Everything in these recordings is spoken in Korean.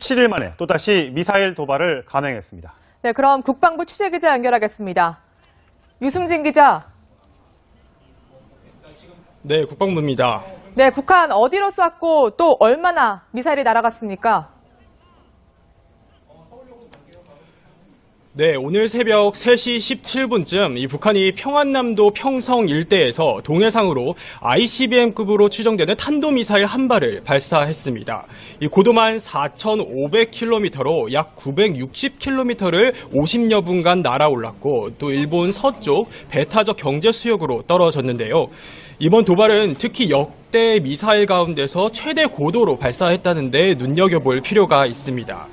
7일 만에 또다시 미사일 도발을 감행했습니다. 네, 그럼 국방부 취재 기자 연결하겠습니다. 유승진 기자. 네, 국방부입니다. 네, 북한 어디로 쐈고 또 얼마나 미사일이 날아갔습니까? 네, 오늘 새벽 3시 17분쯤 이 북한이 평안남도 평성 일대에서 동해상으로 ICBM급으로 추정되는 탄도미사일 한 발을 발사했습니다. 이 고도만 4,500km로 약 960km를 50여 분간 날아올랐고 또 일본 서쪽 배타적 경제 수역으로 떨어졌는데요. 이번 도발은 특히 역대 미사일 가운데서 최대 고도로 발사했다는데 눈여겨볼 필요가 있습니다.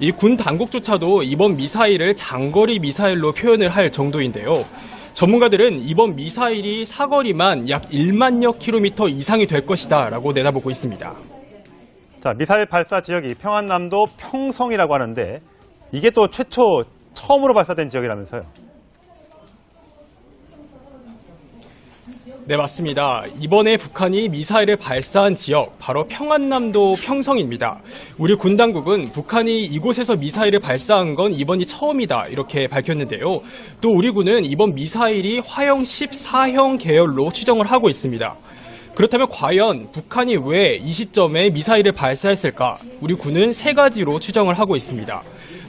이 군 당국조차도 이번 미사일을 장거리 미사일로 표현을 할 정도인데요. 전문가들은 이번 미사일이 사거리만 약 1만여 킬로미터 이상이 될 것이다 라고 내다보고 있습니다. 자, 미사일 발사 지역이 평안남도 평성이라고 하는데 이게 또 최초 처음으로 발사된 지역이라면서요. 네, 맞습니다. 이번에 북한이 미사일을 발사한 지역, 바로 평안남도 평성입니다. 우리 군 당국은 북한이 이곳에서 미사일을 발사한 건 이번이 처음이다, 이렇게 밝혔는데요. 또 우리 군은 이번 미사일이 화형 14형 계열로 추정을 하고 있습니다. 그렇다면 과연 북한이 왜 이 시점에 미사일을 발사했을까? 우리 군은 세 가지로 추정을 하고 있습니다.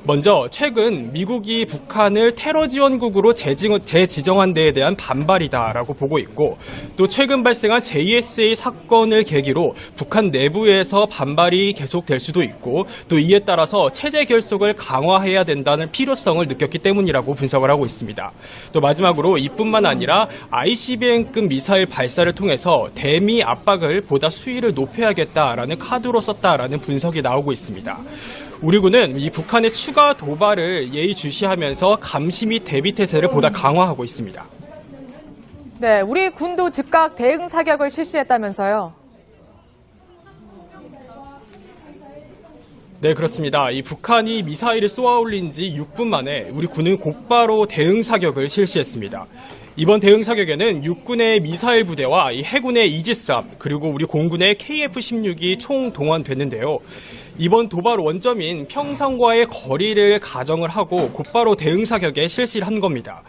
먼저 최근 미국이 북한을 테러 지원국으로 재지정한 데에 대한 반발이다라고 보고 있고 또 최근 발생한 JSA 사건을 계기로 북한 내부에서 반발이 계속될 수도 있고 또 이에 따라서 체제 결속을 강화해야 된다는 필요성을 느꼈기 때문이라고 분석을 하고 있습니다. 또 마지막으로 이뿐만 아니라 ICBM급 미사일 발사를 통해서 대미 압박을 보다 수위를 높여야겠다라는 카드로 썼다라는 분석이 나오고 있습니다. 우리 군은 이 북한의 추가 도발을 예의주시하면서 감시 및 대비 태세를 보다 강화하고 있습니다. 네, 우리 군도 즉각 대응 사격을 실시했다면서요. 네, 그렇습니다. 이 북한이 미사일을 쏘아 올린 지 6분 만에 우리 군은 곧바로 대응 사격을 실시했습니다. 이번 대응 사격에는 육군의 미사일 부대와 이 해군의 이지스함 그리고 우리 공군의 KF-16이 총 동원됐는데요. 이번 도발 원점인 평상과의 거리를 가정을 하고 곧바로 대응 사격에 실시를 한 겁니다.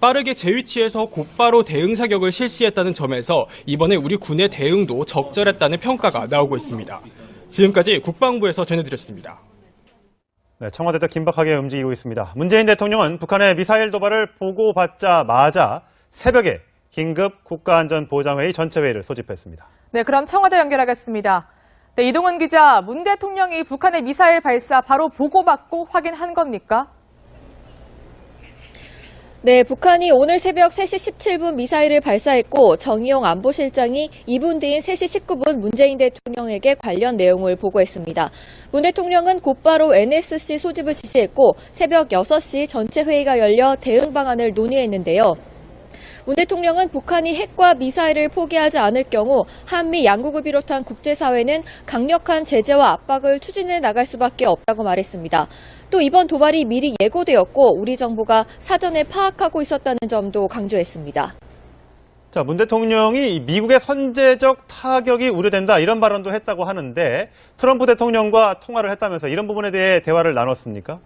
빠르게 재위치해서 곧바로 대응 사격을 실시했다는 점에서 이번에 우리 군의 대응도 적절했다는 평가가 나오고 있습니다. 지금까지 국방부에서 전해드렸습니다. 네, 청와대도 긴박하게 움직이고 있습니다. 문재인 대통령은 북한의 미사일 도발을 보고받자마자 새벽에 긴급 국가안전보장회의 전체회의를 소집했습니다. 네, 그럼 청와대 연결하겠습니다. 네, 이동훈 기자, 문 대통령이 북한의 미사일 발사 바로 보고받고 확인한 겁니까? 네, 북한이 오늘 새벽 3시 17분 미사일을 발사했고 정의용 안보실장이 2분 뒤인 3시 19분 문재인 대통령에게 관련 내용을 보고했습니다. 문 대통령은 곧바로 NSC 소집을 지시했고 새벽 6시 전체 회의가 열려 대응 방안을 논의했는데요. 문 대통령은 북한이 핵과 미사일을 포기하지 않을 경우 한미 양국을 비롯한 국제사회는 강력한 제재와 압박을 추진해 나갈 수밖에 없다고 말했습니다. 또 이번 도발이 미리 예고되었고 우리 정부가 사전에 파악하고 있었다는 점도 강조했습니다. 자, 문 대통령이 이 미국의 선제적 타격이 우려된다 이런 발언도 했다고 하는데 트럼프 대통령과 통화를 했다면서 이런 부분에 대해 대화를 나눴습니까?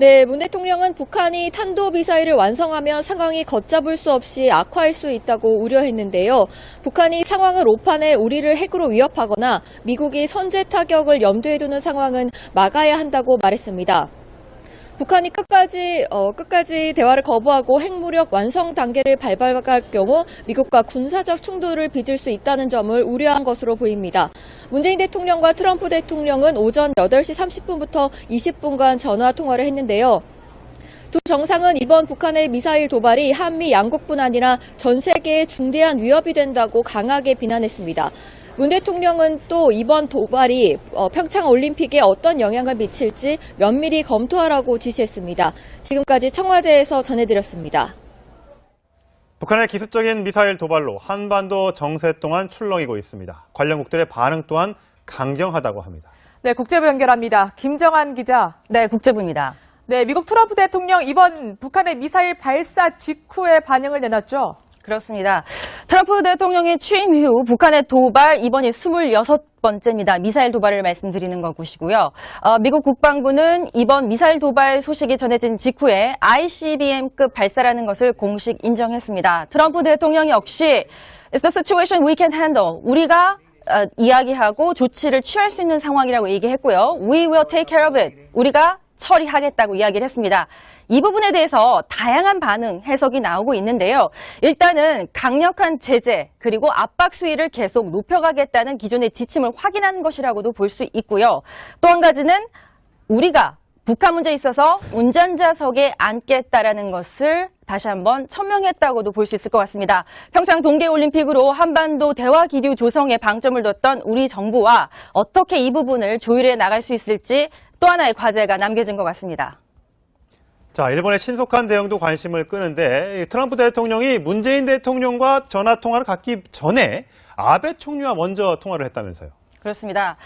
네, 문 대통령은 북한이 탄도 미사일을 완성하면 상황이 걷잡을 수 없이 악화할 수 있다고 우려했는데요. 북한이 상황을 오판해 우리를 핵으로 위협하거나 미국이 선제 타격을 염두에 두는 상황은 막아야 한다고 말했습니다. 북한이 끝까지 어, 끝까지 대화를 거부하고 핵무력 완성 단계를 밟아갈 경우 미국과 군사적 충돌을 빚을 수 있다는 점을 우려한 것으로 보입니다. 문재인 대통령과 트럼프 대통령은 오전 8시 30분부터 20분간 전화 통화를 했는데요. 두 정상은 이번 북한의 미사일 도발이 한미 양국뿐 아니라 전 세계에 중대한 위협이 된다고 강하게 비난했습니다. 문 대통령은 또 이번 도발이 어, 평창 올림픽에 어떤 영향을 미칠지 면밀히 검토하라고 지시했습니다. 지금까지 청와대에서 전해드렸습니다. 북한의 기습적인 미사일 도발로 한반도 정세 동안 출렁이고 있습니다. 관련국들의 반응 또한 강경하다고 합니다. 네, 국제부 연결합니다. 김정한 기자. 네, 국제부입니다. 네, 미국 트럼프 대통령 이번 북한의 미사일 발사 직후에 반응을 내놨죠. 그렇습니다. 트럼프 대통령의 취임 이후 북한의 도발 이번이 26번째입니다. 미사일 도발을 말씀드리는 것이고요. 어, 미국 국방부는 이번 미사일 도발 소식이 전해진 직후에 ICBM급 발사라는 것을 공식 인정했습니다. 트럼프 대통령 역시 It's the situation we can handle. 우리가 어, 이야기하고 조치를 취할 수 있는 상황이라고 얘기했고요. We will take care of it. 우리가 처리하겠다고 이야기를 했습니다. 이 부분에 대해서 다양한 반응, 해석이 나오고 있는데요. 일단은 강력한 제재, 그리고 압박 수위를 계속 높여가겠다는 기존의 지침을 확인한 것이라고도 볼 수 있고요. 또 한 가지는 우리가 북한 문제에 있어서 운전자석에 앉겠다라는 것을 다시 한번 천명했다고도 볼 수 있을 것 같습니다. 평창 동계올림픽으로 한반도 대화 기류 조성에 방점을 뒀던 우리 정부와 어떻게 이 부분을 조율해 나갈 수 있을지 또 하나의 과제가 남겨진 것 같습니다. 자, 일본의 신속한 대응도 관심을 끄는데 이 트럼프 대통령이 문재인 대통령과 전화 통화를 갖기 전에 아베 총리와 먼저 통화를 했다면서요. 그렇습니다.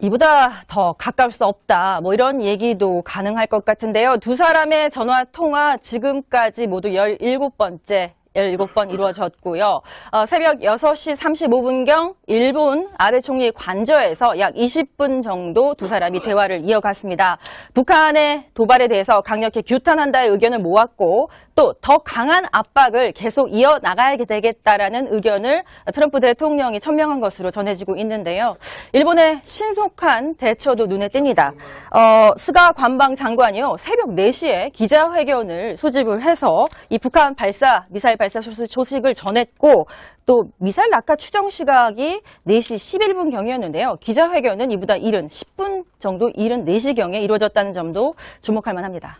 이보다 더 가까울 수 없다. 뭐 이런 얘기도 가능할 것 같은데요. 두 사람의 전화 통화 지금까지 모두 17번째 17번 이루어졌고요. 어, 새벽 6시 35분경 일본 아베 총리 관저에서 약 20분 정도 두 사람이 대화를 이어갔습니다. 북한의 도발에 대해서 강력히 규탄한다의 의견을 모았고 또 더 강한 압박을 계속 이어나가야 되겠다라는 의견을 트럼프 대통령이 천명한 것으로 전해지고 있는데요. 일본의 신속한 대처도 눈에 띕니다. 어, 스가 관방 장관이요. 새벽 4시에 기자회견을 소집을 해서 이 북한 발사, 미사일 발사 소식을 전했고 또 미사일 낙하 추정 시각이 4시 11분 경이었는데요. 기자회견은 이보다 이른 10분 정도 이른 4시경에 이루어졌다는 점도 주목할 만합니다.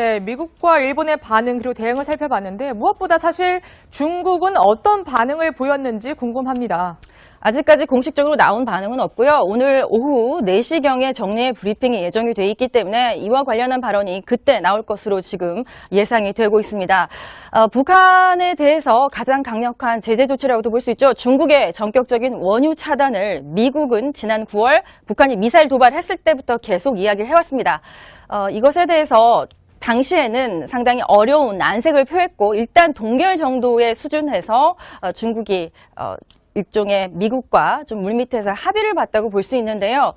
네, 미국과 일본의 반응 그리고 대응을 살펴봤는데 무엇보다 사실 중국은 어떤 반응을 보였는지 궁금합니다. 아직까지 공식적으로 나온 반응은 없고요. 오늘 오후 4시경에 정례 브리핑이 예정이 돼 있기 때문에 이와 관련한 발언이 그때 나올 것으로 지금 예상이 되고 있습니다. 어, 북한에 대해서 가장 강력한 제재 조치라고도 볼 수 있죠. 중국의 전격적인 원유 차단을 미국은 지난 9월 북한이 미사일 도발했을 때부터 계속 이야기를 해왔습니다. 어, 이것에 대해서 당시에는 상당히 어려운 난색을 표했고 일단 동결 정도의 수준에서 어, 중국이 어, 일종의 미국과 좀 물밑에서 합의를 봤다고 볼 수 있는데요.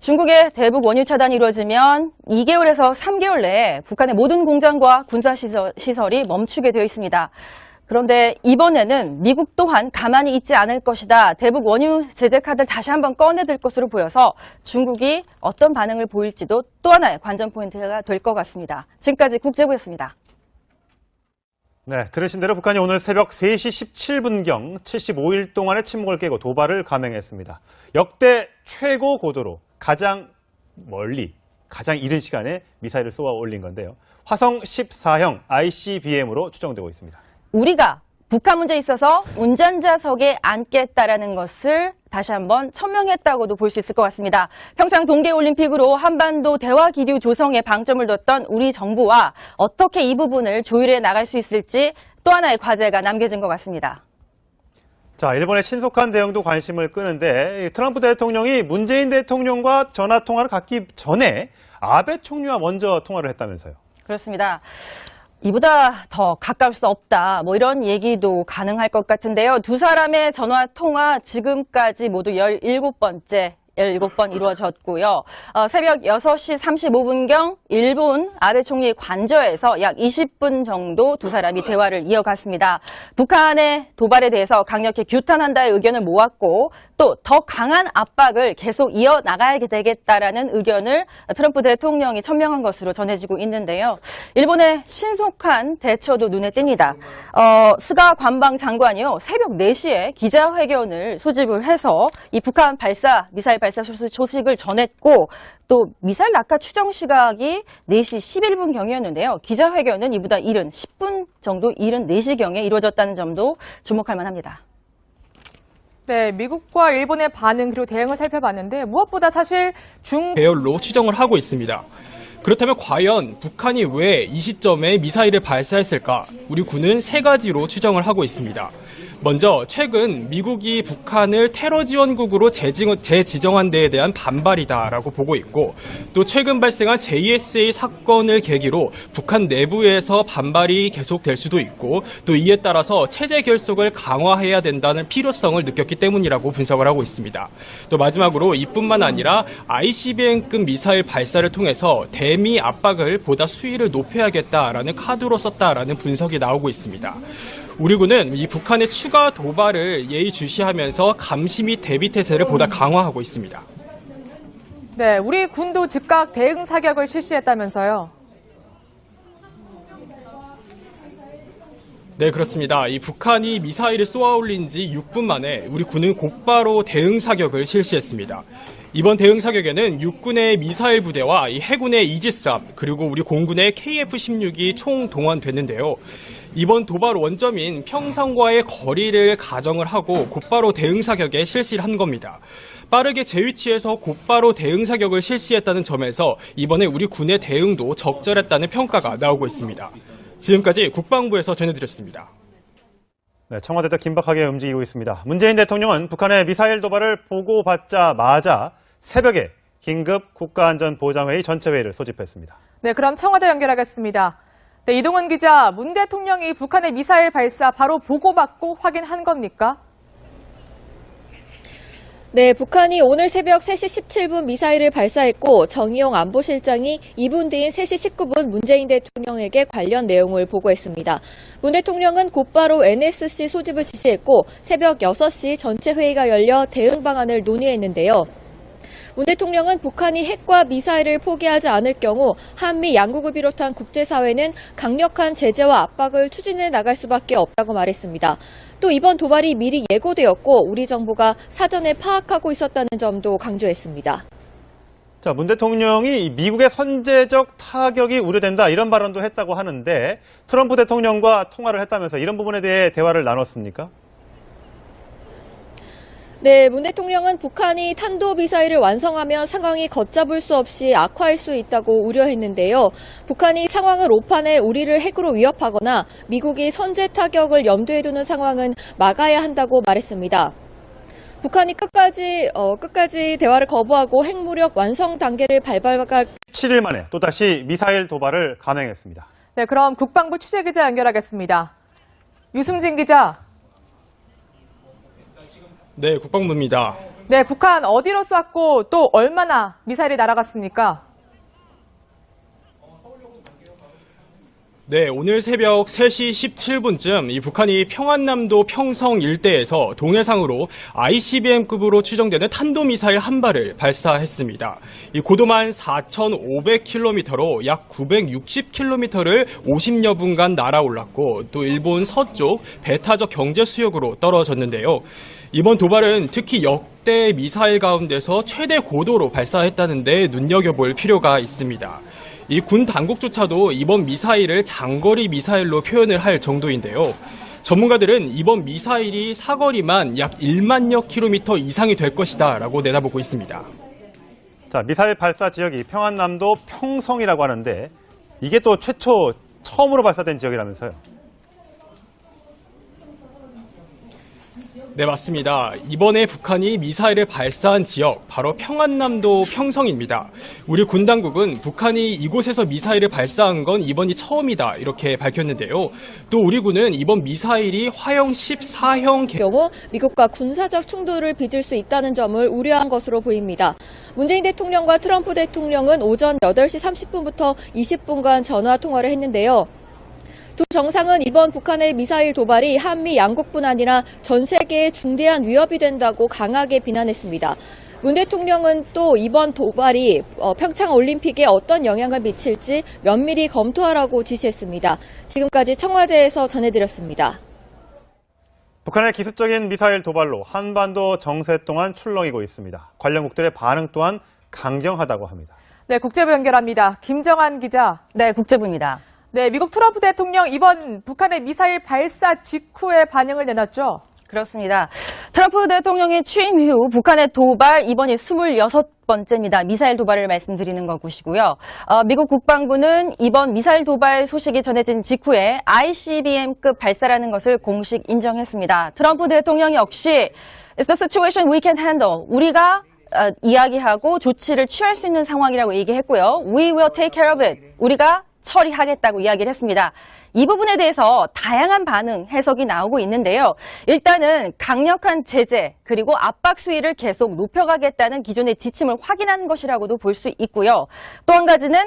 중국의 대북 원유 차단이 이루어지면 2개월에서 3개월 내에 북한의 모든 공장과 군사 시설, 시설이 멈추게 되어 있습니다. 그런데 이번에는 미국 또한 가만히 있지 않을 것이다. 대북 원유 제재 카드를 다시 한번 꺼내들 것으로 보여서 중국이 어떤 반응을 보일지도 또 하나의 관전 포인트가 될 것 같습니다. 지금까지 국제부였습니다. 네, 들으신 대로 북한이 오늘 새벽 3시 17분경 75일 동안의 침묵을 깨고 도발을 감행했습니다. 역대 최고 고도로 가장 멀리, 가장 이른 시간에 미사일을 쏘아 올린 건데요. 화성 14형 ICBM으로 추정되고 있습니다. 우리가 북한 문제에 있어서 운전자석에 앉겠다라는 것을 다시 한번 천명했다고도 볼 수 있을 것 같습니다. 평창 동계올림픽으로 한반도 대화 기류 조성에 방점을 뒀던 우리 정부와 어떻게 이 부분을 조율해 나갈 수 있을지 또 하나의 과제가 남겨진 것 같습니다. 자, 일본의 신속한 대응도 관심을 끄는데 이 트럼프 대통령이 문재인 대통령과 전화 통화를 갖기 전에 아베 총리와 먼저 통화를 했다면서요. 그렇습니다. 이보다 더 가까울 수 없다. 뭐 이런 얘기도 가능할 것 같은데요. 두 사람의 전화 통화 지금까지 모두 17번째 17번 이루어졌고요. 어, 새벽 6시 35분경 일본 아베 총리 관저에서 약 20분 정도 두 사람이 대화를 이어갔습니다. 북한의 도발에 대해서 강력히 규탄한다의 의견을 모았고 또 더 강한 압박을 계속 이어나가야 되겠다라는 의견을 트럼프 대통령이 천명한 것으로 전해지고 있는데요. 일본의 신속한 대처도 눈에 띕니다. 어, 스가 관방 장관이요. 새벽 4시에 기자회견을 소집을 해서 이 북한 발사, 미사일 발사 소식을 전했고 또 미사일 낙하 추정 시각이 4시 11분 경이었는데요. 기자회견은 이보다 이른 10분 정도 이른 4시 경에 이루어졌다는 점도 주목할 만합니다. 네, 미국과 일본의 반응 그리고 대응을 살펴봤는데 무엇보다 사실 중 배열로 추정을 하고 있습니다. 그렇다면 과연 북한이 왜 이 시점에 미사일을 발사했을까? 우리 군은 세 가지로 추정을 하고 있습니다. 먼저 최근 미국이 북한을 테러 지원국으로 재지정한 데에 대한 반발이다라고 보고 있고 또 최근 발생한 JSA 사건을 계기로 북한 내부에서 반발이 계속될 수도 있고 또 이에 따라서 체제 결속을 강화해야 된다는 필요성을 느꼈기 때문이라고 분석을 하고 있습니다. 또 마지막으로 이뿐만 아니라 ICBM급 미사일 발사를 통해서 대미 압박을 보다 수위를 높여야겠다라는 카드로 썼다라는 분석이 나오고 있습니다. 우리 군은 이 북한의 추가 도발을 예의주시하면서 감시 및 대비 태세를 보다 강화하고 있습니다. 네, 우리 군도 즉각 대응 사격을 실시했다면서요. 네, 그렇습니다. 이 북한이 미사일을 쏘아 올린 지 6분 만에 우리 군은 곧바로 대응 사격을 실시했습니다. 이번 대응 사격에는 육군의 미사일 부대와 이 해군의 이지스함 그리고 우리 공군의 KF-16이 총 동원됐는데요. 이번 도발 원점인 평상과의 거리를 가정을 하고 곧바로 대응 사격에 실시를 한 겁니다. 빠르게 재위치에서 곧바로 대응 사격을 실시했다는 점에서 이번에 우리 군의 대응도 적절했다는 평가가 나오고 있습니다. 지금까지 국방부에서 전해드렸습니다. 네, 청와대도 긴박하게 움직이고 있습니다. 문재인 대통령은 북한의 미사일 도발을 보고받자마자 새벽에 긴급 국가안전보장회의 전체 회의를 소집했습니다. 네, 그럼 청와대 연결하겠습니다. 네, 이동훈 기자, 문 대통령이 북한의 미사일 발사 바로 보고받고 확인한 겁니까? 네, 북한이 오늘 새벽 3시 17분 미사일을 발사했고 정의용 안보실장이 2분 뒤인 3시 19분 문재인 대통령에게 관련 내용을 보고했습니다. 문 대통령은 곧바로 NSC 소집을 지시했고 새벽 6시 전체 회의가 열려 대응 방안을 논의했는데요. 문 대통령은 북한이 핵과 미사일을 포기하지 않을 경우 한미 양국을 비롯한 국제사회는 강력한 제재와 압박을 추진해 나갈 수밖에 없다고 말했습니다. 또 이번 도발이 미리 예고되었고 우리 정부가 사전에 파악하고 있었다는 점도 강조했습니다. 자, 문 대통령이 이 미국의 선제적 타격이 우려된다 이런 발언도 했다고 하는데 트럼프 대통령과 통화를 했다면서 이런 부분에 대해 대화를 나눴습니까? 네, 문 대통령은 북한이 탄도 미사일을 완성하면 상황이 걷잡을 수 없이 악화할 수 있다고 우려했는데요. 북한이 상황을 오판해 우리를 핵으로 위협하거나 미국이 선제 타격을 염두에 두는 상황은 막아야 한다고 말했습니다. 북한이 끝까지 어, 끝까지 대화를 거부하고 핵무력 완성 단계를 밟아갈 7일 만에 또다시 미사일 도발을 감행했습니다. 네, 그럼 국방부 취재 기자 연결하겠습니다. 유승진 기자, 네, 국방부입니다. 네, 북한 어디로 쐈고 또 얼마나 미사일이 날아갔습니까? 네, 오늘 새벽 3시 17분쯤 이 북한이 평안남도 평성 일대에서 동해상으로 ICBM급으로 추정되는 탄도미사일 한 발을 발사했습니다. 이 고도만 4,500km로 약 960km를 50여 분간 날아올랐고 또 일본 서쪽 배타적 경제 수역으로 떨어졌는데요. 이번 도발은 특히 역대 미사일 가운데서 최대 고도로 발사했다는데 눈여겨볼 필요가 있습니다. 이 군 당국조차도 이번 미사일을 장거리 미사일로 표현을 할 정도인데요. 전문가들은 이번 미사일이 사거리만 약 1만여 킬로미터 이상이 될 것이다 라고 내다보고 있습니다. 자, 미사일 발사 지역이 평안남도 평성이라고 하는데 이게 또 최초 처음으로 발사된 지역이라면서요. 네, 맞습니다. 이번에 북한이 미사일을 발사한 지역, 바로 평안남도 평성입니다. 우리 군 당국은 북한이 이곳에서 미사일을 발사한 건 이번이 처음이다, 이렇게 밝혔는데요. 또 우리 군은 이번 미사일이 화형 14형 개... 경우 미국과 군사적 충돌을 빚을 수 있다는 점을 우려한 것으로 보입니다. 문재인 대통령과 트럼프 대통령은 오전 8시 30분부터 20분간 전화 통화를 했는데요. 두 정상은 이번 북한의 미사일 도발이 한미 양국뿐 아니라 전 세계에 중대한 위협이 된다고 강하게 비난했습니다. 문 대통령은 또 이번 도발이 어, 평창 올림픽에 어떤 영향을 미칠지 면밀히 검토하라고 지시했습니다. 지금까지 청와대에서 전해드렸습니다. 북한의 기습적인 미사일 도발로 한반도 정세 동안 출렁이고 있습니다. 관련국들의 반응 또한 강경하다고 합니다. 네, 국제부 연결합니다. 김정한 기자. 네, 국제부입니다. 네, 미국 트럼프 대통령 이번 북한의 미사일 발사 직후에 반응을 내놨죠. 그렇습니다. 트럼프 대통령의 취임 이후 북한의 도발 이번이 26번째입니다. 미사일 도발을 말씀드리는 것이고요. 어, 미국 국방부는 이번 미사일 도발 소식이 전해진 직후에 ICBM급 발사라는 것을 공식 인정했습니다. 트럼프 대통령 역시 It's the situation we can handle. 우리가 어, 이야기하고 조치를 취할 수 있는 상황이라고 얘기했고요. We will take care of it. 우리가 처리하겠다고 이야기를 했습니다. 이 부분에 대해서 다양한 반응, 해석이 나오고 있는데요. 일단은 강력한 제재, 그리고 압박 수위를 계속 높여가겠다는 기존의 지침을 확인한 것이라고도 볼 수 있고요. 또 한 가지는